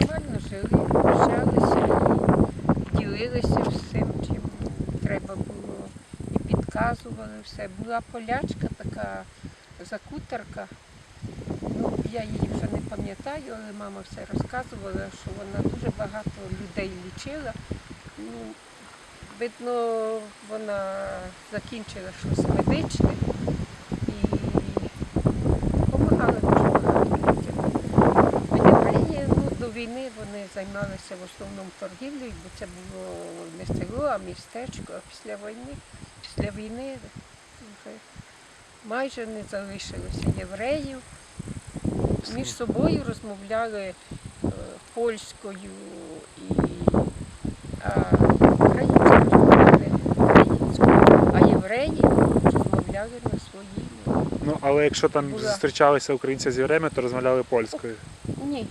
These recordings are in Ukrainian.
нормально жили, общалися ділилися всім, чим треба було. І підказували все. Була полячка така закутерка. Ну, я її вже не пам'ятаю, але мама все розказувала, що вона дуже багато людей лічила. Ну, видно, вона закінчила щось медичне і допомагала дуже багато людям. В Євреї ну, до війни вони займалися в основному торгівлею, бо це було не село, а містечко. А після війни, після війни вже майже не залишилося євреїв. Між собою розмовляли е, польською і розмовляли українською, а євреї розмовляли на своїй мові. Ну, але якщо там Була. зустрічалися українці з євреями, то розмовляли польською. Ні.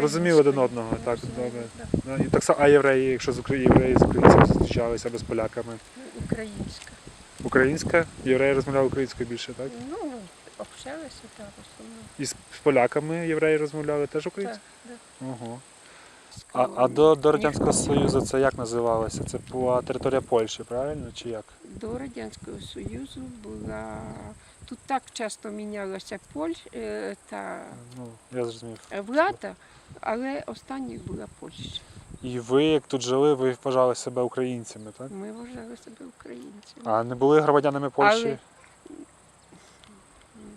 Розуміли один одного, так, добре. Ну, і так само, а євреї, якщо з Украї- євреї з українцями зустрічалися або з поляками. Ну, Українська. Українська, євреї розмовляли українською більше, так? Ну, общалися так, в основному. І з з поляками євреї розмовляли теж Так, українською? так. Ого. А, а до, до Радянського Союзу це як називалося? Це була територія Польщі, правильно? Чи як? До Радянського Союзу була. Тут так часто мінялася Польща е, та Ну, я зрозумів. влада, але останньою була Польща. І ви, як тут жили, ви вважали себе українцями, так? Ми вважали себе українцями. А не були громадянами Польщі? Але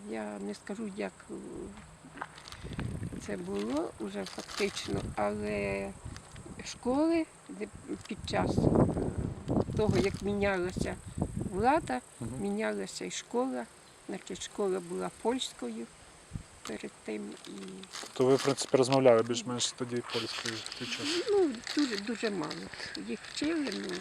я не скажу, як це було вже фактично, але школи під час е, того, як мінялася влада, мінялася і школа. Значить, школа була польською перед тим і То ви, в принципі, розмовляли більш-менш тоді польською той час. ну, дуже, дуже мало. Їх вчили, ну